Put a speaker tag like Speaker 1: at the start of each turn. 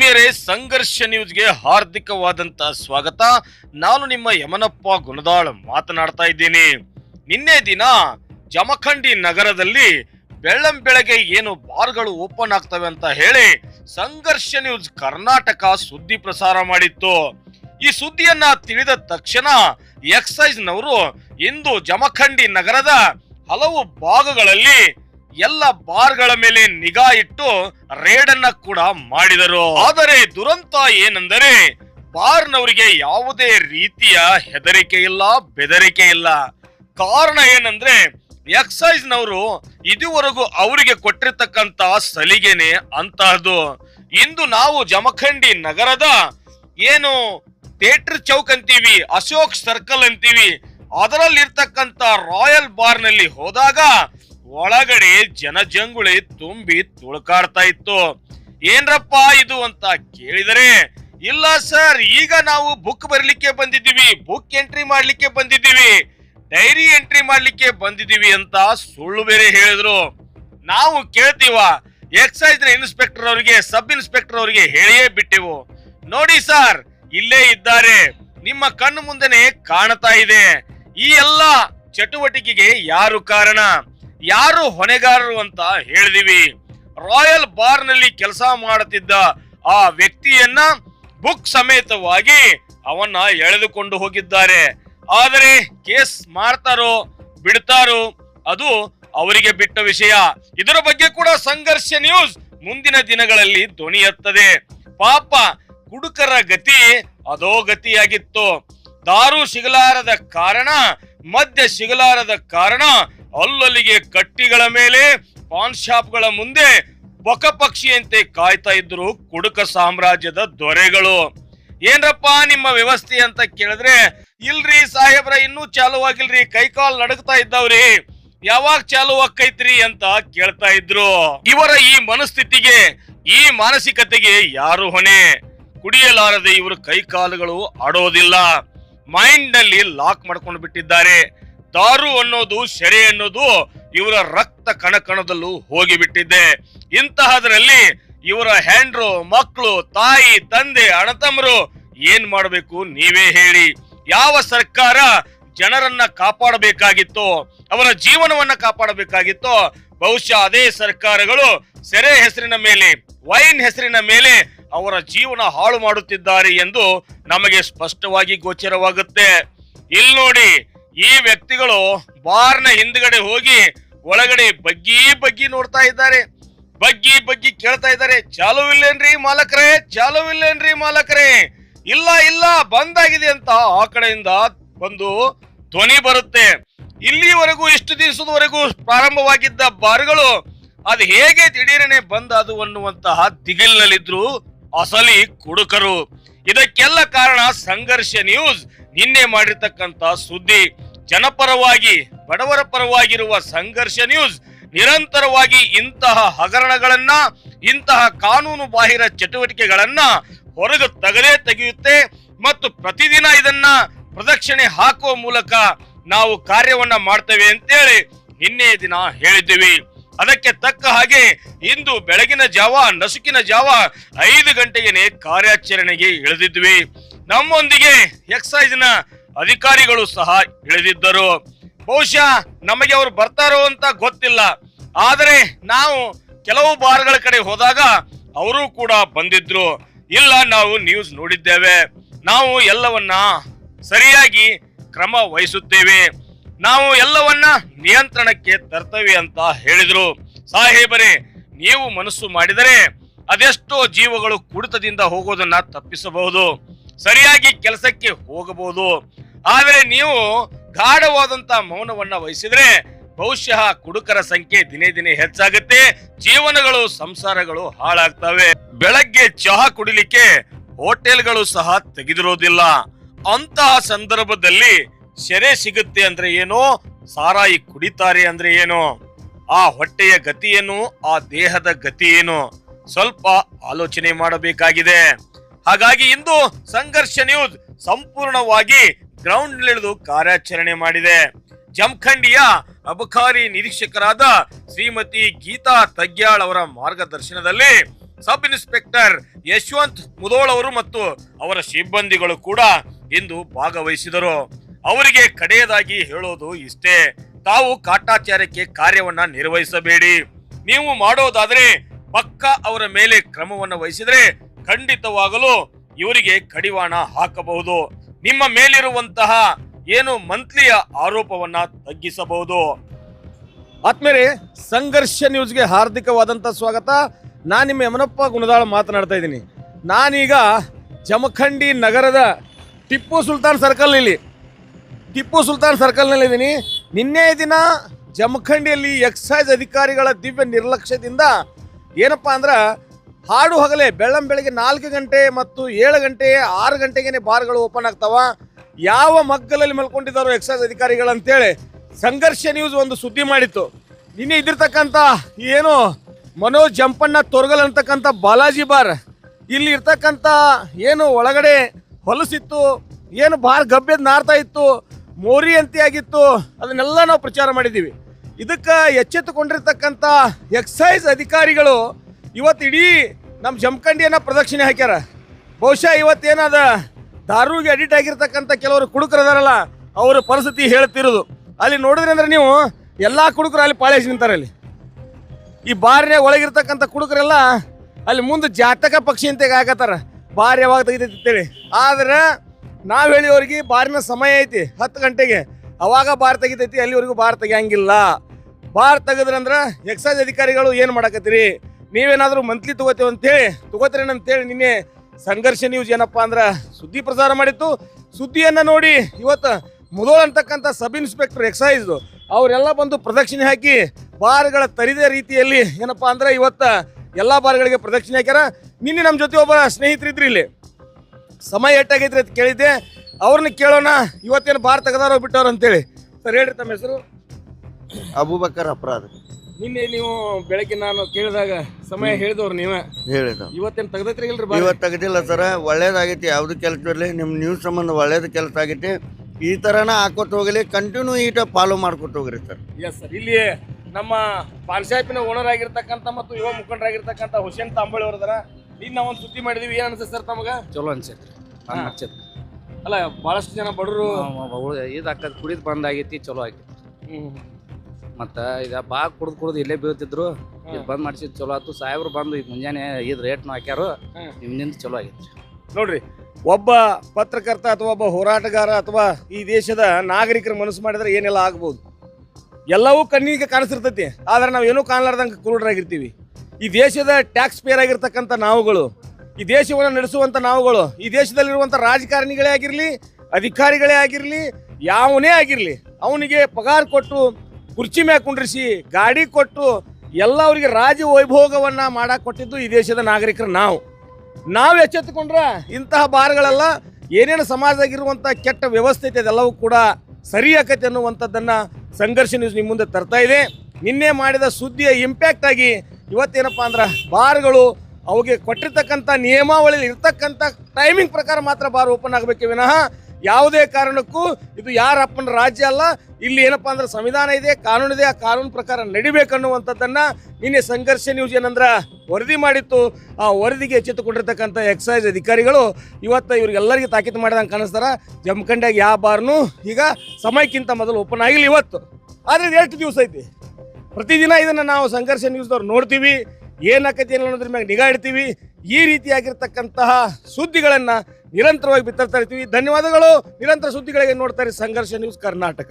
Speaker 1: ಆತ್ಮೀಯರೇ ಸಂಘರ್ಷ ನ್ಯೂಸ್ಗೆ ಹಾರ್ದಿಕವಾದಂತ ಸ್ವಾಗತ. ನಾನು ನಿಮ್ಮ ಯಮನಪ್ಪ ಗುಣದಾಳ್ ಮಾತನಾಡ್ತಾ ಇದ್ದೀನಿ. ನಿನ್ನೆ ದಿನ ಜಮಖಂಡಿ ನಗರದಲ್ಲಿ ಬೆಳ್ಳಂ ಬೆಳಗ್ಗೆ ಏನು ಬಾರ್ಗಳು ಓಪನ್ ಆಗ್ತವೆ ಅಂತ ಹೇಳಿ ಸಂಘರ್ಷ ನ್ಯೂಸ್ ಕರ್ನಾಟಕ ಸುದ್ದಿ ಪ್ರಸಾರ ಮಾಡಿತ್ತು. ಈ ಸುದ್ದಿಯನ್ನ ತಿಳಿದ ತಕ್ಷಣ ಎಕ್ಸೈಸ್ ನವರು ಇಂದು ಜಮಖಂಡಿ ನಗರದ ಹಲವು ಭಾಗಗಳಲ್ಲಿ ಎಲ್ಲ ಬಾರ್ಗಳ ಮೇಲೆ ನಿಗಾ ಇಟ್ಟು ರೇಡ್ ಅನ್ನ ಕೂಡ ಮಾಡಿದರು. ಆದರೆ ದುರಂತ ಏನೆಂದರೆ ಬಾರ್ನವರಿಗೆ ಯಾವುದೇ ರೀತಿಯ ಹೆದರಿಕೆ ಇಲ್ಲ, ಬೆದರಿಕೆ ಇಲ್ಲ. ಕಾರಣ ಏನಂದ್ರೆ ಎಕ್ಸೈಸ್ ನವರು ಇದುವರೆಗೂ ಅವರಿಗೆ ಕೊಟ್ಟಿರ್ತಕ್ಕಂತ ಸಲಿಗೆನೆ ಅಂತಹದ್ದು. ಇಂದು ನಾವು ಜಮಖಂಡಿ ನಗರದ ಏನು ಥಿಯೇಟರ್ ಚೌಕ್ ಅಂತೀವಿ, ಅಶೋಕ್ ಸರ್ಕಲ್ ಅಂತೀವಿ, ಅದರಲ್ಲಿರ್ತಕ್ಕಂಥ ರಾಯಲ್ ಬಾರ್ನಲ್ಲಿ ಹೋದಾಗ ಒಳಗಡೆ ಜನಜಂಗುಳಿ ತುಂಬಿ ತುಳುಕಾಡ್ತಾ ಇತ್ತು. ಏನ್ರಪ್ಪ ಇದು ಅಂತ ಕೇಳಿದರೆ, ಇಲ್ಲ ಸರ್, ಈಗ ನಾವು ಬುಕ್ ಬರಲಿಕ್ಕೆ ಬಂದಿದ್ದೀವಿ, ಬುಕ್ ಎಂಟ್ರಿ ಮಾಡ್ಲಿಕ್ಕೆ ಬಂದಿದ್ದೀವಿ, ಡೈರಿ ಎಂಟ್ರಿ ಮಾಡ್ಲಿಕ್ಕೆ ಬಂದಿದ್ದೀವಿ ಅಂತ ಸುಳ್ಳು ಬೇರೆ ಹೇಳಿದ್ರು. ನಾವು ಕೇಳ್ತೀವ ಎಕ್ಸೈಸ್ ಇನ್ಸ್ಪೆಕ್ಟರ್ ಅವರಿಗೆ, ಸಬ್ ಇನ್ಸ್ಪೆಕ್ಟರ್ ಅವರಿಗೆ ಹೇಳಿಯೇ ಬಿಟ್ಟೆವು. ನೋಡಿ ಸರ್, ಇಲ್ಲೇ ಇದ್ದಾರೆ, ನಿಮ್ಮ ಕಣ್ಣು ಮುಂದೆನೆ ಕಾಣ್ತಾ ಇದೆ. ಈ ಎಲ್ಲ ಚಟುವಟಿಕೆಗೆ ಯಾರು ಕಾರಣ? ಯಾರು ಹೊಣೆಗಾರರು ಅಂತ ಹೇಳಿದಿವಿ. ರಾಯಲ್ ಬಾರ್ನಲ್ಲಿ ಕೆಲಸ ಮಾಡುತ್ತಿದ್ದ ಆ ವ್ಯಕ್ತಿಯನ್ನ ಬುಕ್ ಸಮೇತವಾಗಿ ಅವನ್ನ ಎಳೆದುಕೊಂಡು ಹೋಗಿದ್ದಾರೆ. ಆದರೆ ಕೇಸ್ ಮಾಡ್ತಾರೋ ಬಿಡ್ತಾರೋ ಅದು ಅವರಿಗೆ ಬಿಟ್ಟ ವಿಷಯ. ಇದರ ಬಗ್ಗೆ ಕೂಡ ಸಂಘರ್ಷ ನ್ಯೂಸ್ ಮುಂದಿನ ದಿನಗಳಲ್ಲಿ ಧ್ವನಿ ಎತ್ತದೆ ಪಾಪ ಕುಡುಕರ ಗತಿ ಅದೋ ಗತಿಯಾಗಿತ್ತು ದಾರು ಸಿಗಲಾರದ ಕಾರಣ, ಮದ್ಯ ಸಿಗಲಾರದ ಕಾರಣ ಅಲ್ಲಲ್ಲಿಗೆ ಕಟ್ಟಿಗಳ ಮೇಲೆ ಪಾನ್ ಶಾಪ್ಗಳ ಮುಂದೆ ಬೊಕಪಕ್ಷಿಯಂತೆ ಕಾಯ್ತಾ ಇದ್ರು ಕುಡುಕ ಸಾಮ್ರಾಜ್ಯದ ದೊರೆಗಳು. ಏನ್ರಪ್ಪ ನಿಮ್ಮ ವ್ಯವಸ್ಥೆ ಅಂತ ಕೇಳಿದ್ರೆ, ಇಲ್ರಿ ಸಾಹೇಬ್ರ, ಇನ್ನೂ ಚಾಲು ಆಗಿಲ್ರಿ, ಕೈಕಾಲ್ ನಡಗ್ತಾ ಇದ್ದಾವ್ರಿ. ಯಾವಾಗ ಚಾಲು ಆಕೈತ್ರಿ ಅಂತ ಕೇಳ್ತಾ ಇದ್ರು. ಇವರ ಈ ಮನಸ್ಥಿತಿಗೆ, ಈ ಮಾನಸಿಕತೆಗೆ ಯಾರು ಹೊಣೆ? ಕುಡಿಯಲಾರದೆ ಇವರು ಕೈಕಾಲುಗಳು ಆಡೋದಿಲ್ಲ. ಮೈಂಡ್ನಲ್ಲಿ ಲಾಕ್ ಮಾಡ್ಕೊಂಡು ಬಿಟ್ಟಿದ್ದಾರೆ ದಾರು ಅನ್ನೋದು, ಸೆರೆ ಅನ್ನೋದು ಇವರ ರಕ್ತ ಕಣಕಣದಲ್ಲೂ ಹೋಗಿಬಿಟ್ಟಿದ್ದೆ ಇಂತಹದ್ರಲ್ಲಿ ಇವರ ಹ್ಯಾಂಡ್ರು ಮಕ್ಕಳು ತಾಯಿ, ತಂದೆ ಅಣತಮ್ಮರು ಏನ್ ಮಾಡಬೇಕು ನೀವೇ ಹೇಳಿ. ಯಾವ ಸರ್ಕಾರ ಜನರನ್ನ ಕಾಪಾಡಬೇಕಾಗಿತ್ತೋ, ಅವರ ಜೀವನವನ್ನ ಕಾಪಾಡಬೇಕಾಗಿತ್ತೋ, ಬಹುಶಃ ಅದೇ ಸರ್ಕಾರಗಳು ಸೆರೆ ಹೆಸರಿನ ಮೇಲೆ, ವೈನ್ ಹೆಸರಿನ ಮೇಲೆ ಅವರ ಜೀವನ ಹಾಳು ಮಾಡುತ್ತಿದ್ದಾರೆ ಎಂದು ನಮಗೆ ಸ್ಪಷ್ಟವಾಗಿ ಗೋಚರವಾಗುತ್ತೆ. ಇಲ್ಲಿ ನೋಡಿ ಈ ವ್ಯಕ್ತಿಗಳು ಬಾರ್ನ ಹಿಂದ್ಗಡೆ ಹೋಗಿ ಒಳಗಡೆ ಬಗ್ಗಿ ಬಗ್ಗಿ ನೋಡ್ತಾ ಇದ್ದಾರೆ. ಬಗ್ಗಿ ಬಗ್ಗಿ ಕೇಳ್ತಾ ಇದ್ದಾರೆ. ಚಾಲು ಇಲ್ಲೇನ್ರಿ ಮಾಲಕರೇ? ಚಾಲು ಇಲ್ಲೇನ್ರಿ ಮಾಲಕರೇ? ಇಲ್ಲ ಇಲ್ಲ, ಬಂದಾಗಿದೆ ಅಂತ ಆ ಕಡೆಯಿಂದ ಒಂದು ಧ್ವನಿ ಬರುತ್ತೆ. ಇಲ್ಲಿವರೆಗೂ, ಇಷ್ಟು ದಿವಸದವರೆಗೂ ಪ್ರಾರಂಭವಾಗಿದ್ದ ಬಾರ್ಗಳು ಅದು ಹೇಗೆ ದಿಢೀರನೆ ಬಂದದು ಅನ್ನುವಂತಹ ದಿಗಿಲ್ನಲ್ಲಿದ್ರು ಅಸಲಿ ಕುಡುಕರು. ಇದಕ್ಕೆಲ್ಲ ಕಾರಣ ಸಂಘರ್ಷ ನ್ಯೂಸ್. ನಿನ್ನೆ ಮಾಡಿರ್ತಕ್ಕಂತ ಸುದ್ದಿ ಜನಪರವಾಗಿ, ಬಡವರ ಪರವಾಗಿರುವ ಸಂಘರ್ಷ ನ್ಯೂಸ್ ನಿರಂತರವಾಗಿ ಇಂತಹ ಹಗರಣಗಳನ್ನ, ಇಂತಹ ಕಾನೂನು ಬಾಹಿರ ಚಟುವಟಿಕೆಗಳನ್ನ ಹೊರಗೆ ತಗಲೇ ತೆಗೆಯುತ್ತೆ ಮತ್ತು ಪ್ರತಿದಿನ ಇದನ್ನ ಪ್ರದಕ್ಷಿಣೆ ಹಾಕುವ ಮೂಲಕ ನಾವು ಕಾರ್ಯವನ್ನ ಮಾಡ್ತೇವೆ ಅಂತೇಳಿ ನಿನ್ನೆ ದಿನ ಹೇಳಿದ್ದೀವಿ. ಅದಕ್ಕೆ ತಕ್ಕ ಹಾಗೆ ಇಂದು ಬೆಳಗಿನ ಜಾವ, ನಸುಕಿನ ಜಾವ ಐದು ಗಂಟೆಗೆ ಕಾರ್ಯಾಚರಣೆಗೆ ಇಳಿದಿದ್ವಿ. ನಮ್ಮೊಂದಿಗೆ ಎಕ್ಸೈಸ್ನ ಅಧಿಕಾರಿಗಳು ಸಹ ಇಳಿದಿದ್ದರು. ಬಹುಶಃ ನಮಗೆ ಅವರು ಬರ್ತಾರೋ ಅಂತ ಗೊತ್ತಿಲ್ಲ. ಆದರೆ ನಾವು ಕೆಲವು ಬಾರ್ಗಳ ಕಡೆ ಹೋದಾಗ ಅವರು ಕೂಡ ಬಂದಿದ್ರು. ಇಲ್ಲ, ನಾವು ನ್ಯೂಸ್ ನೋಡಿದ್ದೇವೆ. ನಾವು ಎಲ್ಲವನ್ನ ಸರಿಯಾಗಿ ಕ್ರಮ ವಹಿಸುತ್ತೇವೆ. ನಾವು ಎಲ್ಲವನ್ನ ನಿಯಂತ್ರಣಕ್ಕೆ ತರ್ತೇವೆ ಅಂತ ಹೇಳಿದ್ರು. ಸಾಹೇಬರೇ, ನೀವು ಮನಸ್ಸು ಮಾಡಿದರೆ ಅದೆಷ್ಟೋ ಜೀವಗಳು ಕುಡಿತದಿಂದ ಹೋಗೋದನ್ನ ತಪ್ಪಿಸಬಹುದು. ಸರಿಯಾಗಿ ಕೆಲಸಕ್ಕೆ ಹೋಗಬಹುದು. ಆದರೆ ನೀವು ಗಾಢವಾದಂತ ಮೌನವನ್ನ ವಹಿಸಿದ್ರೆ ಬಹುಶಃ ಕುಡುಕರ ಸಂಖ್ಯೆ ದಿನೇ ದಿನೇ ಹೆಚ್ಚಾಗುತ್ತೆ. ಜೀವನಗಳು, ಸಂಸಾರಗಳು ಹಾಳಾಗ್ತವೆ. ಬೆಳಗ್ಗೆ ಚಹಾ ಕುಡಿಲಿಕ್ಕೆ ಹೋಟೆಲ್ಗಳು ಸಹ ತೆಗೆದಿರೋದಿಲ್ಲ. ಅಂತಹ ಸಂದರ್ಭದಲ್ಲಿ ಸೆರೆ ಸಿಗುತ್ತೆ ಅಂದ್ರೆ ಏನು? ಸಾರಾಯಿ ಕುಡಿತಾರೆ ಅಂದ್ರೆ ಏನು? ಆ ಹೊಟ್ಟೆಯ ಗತಿ ಏನು? ಆ ದೇಹದ ಗತಿ ಸ್ವಲ್ಪ ಆಲೋಚನೆ ಮಾಡಬೇಕಾಗಿದೆ. ಹಾಗಾಗಿ ಇಂದು ಸಂಘರ್ಷ ನ್ಯೂಸ್ ಸಂಪೂರ್ಣವಾಗಿ ಗ್ರೌಂಡ್ ಕಾರ್ಯಾಚರಣೆ ಮಾಡಿದೆ. ಜಮಖಂಡಿಯ ಅಬಕಾರಿ ನಿರೀಕ್ಷಕರಾದ ಶ್ರೀಮತಿ ಗೀತಾ ತಗ್ಯಾಳ್ ಅವರ ಮಾರ್ಗದರ್ಶನದಲ್ಲಿ ಸಬ್ ಇನ್ಸ್ಪೆಕ್ಟರ್ ಯಶವಂತ್ ಮುದೋಳ್ ಅವರು ಮತ್ತು ಅವರ ಸಿಬ್ಬಂದಿಗಳು ಕೂಡ ಇಂದು ಭಾಗವಹಿಸಿದರು. ಅವರಿಗೆ ಕಡೆಯದಾಗಿ ಹೇಳೋದು ಇಷ್ಟೇ. ತಾವು ಕಾಟಾಚಾರಕ್ಕೆ ಕಾರ್ಯವನ್ನ ನಿರ್ವಹಿಸಬೇಡಿ. ನೀವು ಮಾಡೋದಾದ್ರೆ ಪಕ್ಕ ಅವರ ಮೇಲೆ ಕ್ರಮವನ್ನು ವಹಿಸಿದ್ರೆ ಖಂಡಿತವಾಗಲು ಇವರಿಗೆ ಕಡಿವಾಣ ಹಾಕಬಹುದು. ನಿಮ್ಮ ಮೇಲಿರುವಂತಹ ಏನು ಮಂತ್ಲಿಯ ಆರೋಪವನ್ನ ತಗ್ಗಿಸಬಹುದು. ಆತ್ಮೇಲೆ ಸಂಘರ್ಷ ನ್ಯೂಸ್ಗೆ ಹಾರ್ದಿಕವಾದಂಥ ಸ್ವಾಗತ. ನಾನು ನಿಮ್ಮ ಯಮನಪ್ಪ ಗುಣದಾಳ ಮಾತನಾಡ್ತಾ ಇದ್ದೀನಿ. ನಾನೀಗ ಜಮಖಂಡಿ ನಗರದ ಟಿಪ್ಪು ಸುಲ್ತಾನ್ ಸರ್ಕಲ್ ಇಲ್ಲಿ ಟಿಪ್ಪು ಸುಲ್ತಾನ್ ಸರ್ಕಲ್ನಲ್ಲಿ ಇದ್ದೀನಿ. ನಿನ್ನೆ ದಿನ ಜಮಖಂಡಿಯಲ್ಲಿ ಎಕ್ಸೈಸ್ ಅಧಿಕಾರಿಗಳ ದಿವ್ಯ ನಿರ್ಲಕ್ಷ್ಯದಿಂದ ಏನಪ್ಪ ಅಂದ್ರೆ ಹಾಡು ಹಗಲೇ ಬೆಳ್ಳಂ ಬೆಳಗ್ಗೆ ನಾಲ್ಕು ಗಂಟೆ ಮತ್ತು ಏಳು ಗಂಟೆ, ಆರು ಗಂಟೆಗೆ ಬಾರ್ಗಳು ಓಪನ್ ಆಗ್ತಾವ. ಯಾವ ಮಗ್ಗಲಲ್ಲಿ ಮಲ್ಕೊಂಡಿದ್ದಾರೋ ಎಕ್ಸೈಸ್ ಅಧಿಕಾರಿಗಳು ಅಂತೇಳಿ ಸಂಘರ್ಷ ನ್ಯೂಸ್ ಒಂದು ಸುದ್ದಿ ಮಾಡಿತ್ತು. ನಿನ್ನೆ ಇದಿರ್ತಕ್ಕಂಥ ಏನು ಮನೋಜ್ ಜಂಪಣ್ಣ ತೊರಗಲ್ ಅಂತಕ್ಕಂಥ ಬಾಲಾಜಿ ಬಾರ್, ಇಲ್ಲಿ ಇರ್ತಕ್ಕಂಥ ಏನು ಒಳಗಡೆ ಹೊಲಸಿತ್ತು, ಏನು ಬಾರ್ ಗಬ್ಬೆದ್ ನಾರ್ತಾ ಇತ್ತು, ಮೋರಿ ಅಂತಿಯಾಗಿತ್ತು, ಅದನ್ನೆಲ್ಲ ನಾವು ಪ್ರಚಾರ ಮಾಡಿದ್ದೀವಿ. ಇದಕ್ಕೆ ಎಚ್ಚೆತ್ತುಕೊಂಡಿರ್ತಕ್ಕಂಥ ಎಕ್ಸೈಸ್ ಅಧಿಕಾರಿಗಳು ಇವತ್ತು ಇಡೀ ನಮ್ಮ ಜಮಖಂಡಿಯನ್ನು ಪ್ರದಕ್ಷಿಣೆ ಹಾಕ್ಯಾರ. ಬಹುಶಃ ಇವತ್ತೇನದ ದಾರುಗೆ ಅಡಿಟ್ ಆಗಿರ್ತಕ್ಕಂಥ ಕೆಲವರು ಕುಡುಕರದಾರಲ್ಲ ಅವರ ಪರಿಸ್ಥಿತಿ ಹೇಳ್ತಿರೋದು. ಅಲ್ಲಿ ನೋಡಿದ್ರೆ ಅಂದ್ರೆ ನೀವು ಎಲ್ಲ ಕುಡುಕರು ಅಲ್ಲಿ ಪಾಳೇಜ್ ನಿಂತಾರೆ ಅಲ್ಲಿ. ಈ ಬಾರ್ಯ ಒಳಗಿರ್ತಕ್ಕಂಥ ಕುಡುಕರೆಲ್ಲ ಅಲ್ಲಿ ಮುಂದೆ ಜಾತಕ ಪಕ್ಷಿ ಅಂತ ಹಾಕತ್ತಾರ. ಬಾರ್ ಯಾವಾಗ ತೆಗಿತೈತಿ ಅಂತೇಳಿ. ಆದ್ರೆ ನಾವು ಹೇಳಿದವ್ರಿಗೆ ಬಾರಿನ ಸಮಯ ಐತಿ, ಹತ್ತು ಗಂಟೆಗೆ. ಅವಾಗ ಬಾರ್ ತೆಗಿತೈತಿ, ಅಲ್ಲಿವರೆಗೂ ಬಾರ್ ತೆಗಿಯಂಗಿಲ್ಲ. ಬಾರ್ ತೆಗೆದ್ರಂದ್ರೆ ಎಕ್ಸೈಸ್ ಅಧಿಕಾರಿಗಳು ಏನು ಮಾಡಕತ್ತೀರಿ? ನೀವೇನಾದ್ರೂ ಮಂತ್ಲಿ ತಗೋತೀವಿ ಅಂತೇಳಿ ತಗೋತೀರಿ ಅಂತೇಳಿ ನಿನ್ನೆ ಸಂಘರ್ಷ ನ್ಯೂಸ್ ಏನಪ್ಪಾ ಅಂದ್ರೆ ಸುದ್ದಿ ಪ್ರಸಾರ ಮಾಡಿತ್ತು. ಸುದ್ದಿಯನ್ನು ನೋಡಿ ಇವತ್ತು ಮೊದಲು ಅಂತಕ್ಕಂಥ ಸಬ್ ಇನ್ಸ್ಪೆಕ್ಟರ್ ಎಕ್ಸೈಸ್ದು ಅವರೆಲ್ಲ ಬಂದು ಪ್ರದಕ್ಷಿಣೆ ಹಾಕಿ ಬಾರ್ಗಳ ತರಿದ ರೀತಿಯಲ್ಲಿ ಏನಪ್ಪಾ ಅಂದ್ರೆ ಇವತ್ತು ಎಲ್ಲಾ ಬಾರ್ಗಳಿಗೆ ಪ್ರದಕ್ಷಿಣೆ ಹಾಕ್ಯಾರ. ನಿನ್ನೆ ನಮ್ಮ ಜೊತೆ ಒಬ್ಬ ಸ್ನೇಹಿತರಿದ್ರಿ ಇಲ್ಲಿ. ಸಮಯ ಎಟ್ಟಾಗೈತ್ರಿ ಅಂತ ಕೇಳಿದ್ದೆ. ಅವ್ರನ್ನ ಕೇಳೋಣ, ಇವತ್ತೇನು ಬಾರ್ ತೆಗೆದಾರೋ ಬಿಟ್ಟವ್ರು ಅಂತೇಳಿ. ಸರ್ ಹೇಳ್ರಿ ತಮ್ಮ ಹೆಸರು?
Speaker 2: ಅಬೂಬಕರ್ ಅಪರಾಧ.
Speaker 1: ನಿನ್ನೆ ನೀವು ಬೆಳಗ್ಗೆ ನಾನು ಕೇಳಿದಾಗ ಸಮಯ ಹೇಳಿದವ್ರು ನೀವೇ
Speaker 2: ಹೇಳಿದ
Speaker 1: ಇವತ್ತೇನು ತೆಗ್ದೈತ್ರಿ ಇಲ್ರಿ ಬಾ
Speaker 2: ಇವತ್ತು ತೆಗ್ದಿಲ್ಲ ಸರ ಒಳ್ಳೇದಾಗೈತಿ ಯಾವ್ದು ಕೆಲಸ ಇರಲಿ ನಿಮ್ಮ ನ್ಯೂಸ್ ಸಂಬಂಧ ಒಳ್ಳೇದು ಕೆಲಸ ಆಗೈತಿ ಈ ಥರನ ಹಾಕೋತ ಹೋಗಲಿ ಕಂಟಿನ್ಯೂ ಈಟ ಫಾಲೋ ಮಾಡ್ಕೊತ ಹೋಗ್ರಿ ಸರ್
Speaker 1: ಎಸ್ ಸರ್ ಇಲ್ಲಿ ನಮ್ಮ ಪಾನ್ಶಾಪಿನ ಓನರ್ ಆಗಿರ್ತಕ್ಕಂಥ ಮತ್ತು ಯುವ ಮುಖಂಡರಾಗಿರ್ತಕ್ಕಂಥ ಹುಸೇನ್ ತಾಂಬಳಿ ಅವರದಾರ ಈಗ ನಾವು ಒಂದು ಸುದ್ದಿ ಮಾಡಿದೀವಿ ಏನ್ ಅನ್ಸುತ್ತೆ ಸರ್ ತಮಗ
Speaker 3: ಚಲೋ ಅನ್ಸೈತ್ರಿ
Speaker 1: ಹಾ.
Speaker 3: ಅನ್ಸೈತ್ರಿ
Speaker 1: ಅಲ್ಲ ಬಹಳಷ್ಟು ಜನ ಬಡರು
Speaker 3: ಇದು ಹಾಕದ್ ಕುಡಿದ್ ಬಂದ್ ಆಗೈತಿ ಚಲೋ ಆಗೈತಿ ಮತ್ತ ಈಗ ಬಾ ಕುಡ್ದು ಕುಡ್ದು ಇಲ್ಲೇ ಬೀಳ್ತಿದ್ರು. ಇದು ಬಂದ್ ಮಾಡಿಸಿದ್ ಚಲೋ ಆಯ್ತು ಸಾಹೇಬ್ರು ಬಂದು ಈಗ ಮುಂಜಾನೆ ಇದು ರೇಟ್ನು ಹಾಕ್ಯಾರು. ನಿಮ್ಮಿಂದ ಚಲೋ ಆಗಿತ್ತು
Speaker 1: ನೋಡ್ರಿ ಒಬ್ಬ ಪತ್ರಕರ್ತ ಅಥವಾ ಒಬ್ಬ ಹೋರಾಟಗಾರ ಅಥವಾ ಈ ದೇಶದ ನಾಗರಿಕರ ಮನಸ್ಸು ಮಾಡಿದ್ರೆ ಏನೆಲ್ಲ ಆಗ್ಬೋದು. ಎಲ್ಲವೂ ಕಣ್ಣಿಗೆ ಕಾಣಿಸಿರ್ತೈತಿ. ಆದ್ರೆ ನಾವು ಏನೂ ಕಾಣಲಾರ್ದಂಗೆ ಕುರುಡರಾಗಿರ್ತೀವಿ. ಈ ದೇಶದ ಟ್ಯಾಕ್ಸ್ ಪೇರ್ ಆಗಿರ್ತಕ್ಕಂಥ ನಾವುಗಳು ಈ ದೇಶವನ್ನು ನಡೆಸುವಂತ ನಾವುಗಳು ಈ ದೇಶದಲ್ಲಿರುವಂಥ ರಾಜಕಾರಣಿಗಳೇ ಆಗಿರಲಿ ಅಧಿಕಾರಿಗಳೇ ಆಗಿರಲಿ ಯಾವನೇ ಆಗಿರಲಿ ಅವನಿಗೆ ಪಗಾರ ಕೊಟ್ಟು ಕುರ್ಚಿ ಮ್ಯಾಗ ಕುಂಡ್ರಿಸಿ ಗಾಡಿ ಕೊಟ್ಟು ಎಲ್ಲ ಅವರಿಗೆ ರಾಜ ವೈಭೋಗವನ್ನು ಮಾಡಕ್ಕೆ ಕೊಟ್ಟಿದ್ದು ಈ ದೇಶದ ನಾಗರಿಕರು ನಾವು. ನಾವು ಎಚ್ಚೆತ್ತುಕೊಂಡ್ರೆ ಇಂತಹ ಬಾರ್ಗಳೆಲ್ಲ ಏನೇನು ಸಮಾಜದಾಗಿರುವಂಥ ಕೆಟ್ಟ ವ್ಯವಸ್ಥೆ ಐತೆ ಅದೆಲ್ಲವೂ ಕೂಡ ಸರಿ ಆಕೈತೆ ಅನ್ನುವಂಥದ್ದನ್ನ ಸಂಘರ್ಷ ನ್ಯೂಸ್ ನಿಮ್ಮ ಮುಂದೆ ತರ್ತಾ ಇದೆ. ನಿನ್ನೆ ಮಾಡಿದ ಸುದ್ದಿಯ ಇಂಪ್ಯಾಕ್ಟ್ ಆಗಿ ಇವತ್ತೇನಪ್ಪ ಅಂದ್ರೆ ಬಾರ್ಗಳು ಅವಗೆ ಕೊಟ್ಟಿರ್ತಕ್ಕಂಥ ನಿಯಮಾವಳಿಯಲ್ಲಿ ಇರ್ತಕ್ಕಂಥ ಟೈಮಿಂಗ್ ಪ್ರಕಾರ ಮಾತ್ರ ಬಾರ್ ಓಪನ್ ಆಗಬೇಕು ವಿನಃ ಯಾವುದೇ ಕಾರಣಕ್ಕೂ ಇದು ಯಾರ ಅಪ್ಪನ ರಾಜ್ಯ ಅಲ್ಲ ಇಲ್ಲಿ ಏನಪ್ಪ ಅಂದ್ರೆ ಸಂವಿಧಾನ ಇದೆ ಕಾನೂನಿದೆ ಆ ಕಾನೂನು ಪ್ರಕಾರ ನಡಿಬೇಕನ್ನುವಂಥದ್ದನ್ನ ನಿನ್ನೆ ಸಂಘರ್ಷ ನ್ಯೂಸ್ ಏನಂದ್ರೆ ವರದಿ ಮಾಡಿತ್ತು. ಆ ವರದಿಗೆ ಎಚ್ಚೆತ್ತುಕೊಂಡಿರ್ತಕ್ಕಂಥ ಎಕ್ಸೈಸ್ ಅಧಿಕಾರಿಗಳು ಇವತ್ತು ಇವ್ರಿಗೆಲ್ಲರಿಗೆ ತಾಕೀತು ಮಾಡಿದಂಗೆ ಕಾಣಿಸ್ತಾರ. ಜಮಖಂಡಿಯಾಗ ಯಾವ ಬಾರ್ನು ಈಗ ಸಮಯಕ್ಕಿಂತ ಮೊದಲು ಓಪನ್ ಆಗಿಲ್ಲ ಇವತ್ತು. ಆದರೆ ಇದು ಎಷ್ಟು ದಿವಸ ಐತಿ. ಪ್ರತಿದಿನ ಇದನ್ನು ನಾವು ಸಂಘರ್ಷ ನ್ಯೂಸ್ದವ್ರು ನೋಡ್ತೀವಿ. ಏನಾಕತಿ ಅನ್ನೋದ್ರ ಮ್ಯಾಗ ನಿಗಾ ಇಡ್ತೀವಿ. ಈ ರೀತಿಯಾಗಿರ್ತಕ್ಕಂತಹ ಸುದ್ದಿಗಳನ್ನು ನಿರಂತರವಾಗಿ ಬಿತ್ತರ್ತಾ ಇರ್ತೀವಿ. ಧನ್ಯವಾದಗಳು. ನಿರಂತರ ಸುದ್ದಿಗಳಿಗೆ ನೋಡ್ತಾರೆ ಸಂಘರ್ಷ ನ್ಯೂಸ್ ಕರ್ನಾಟಕ.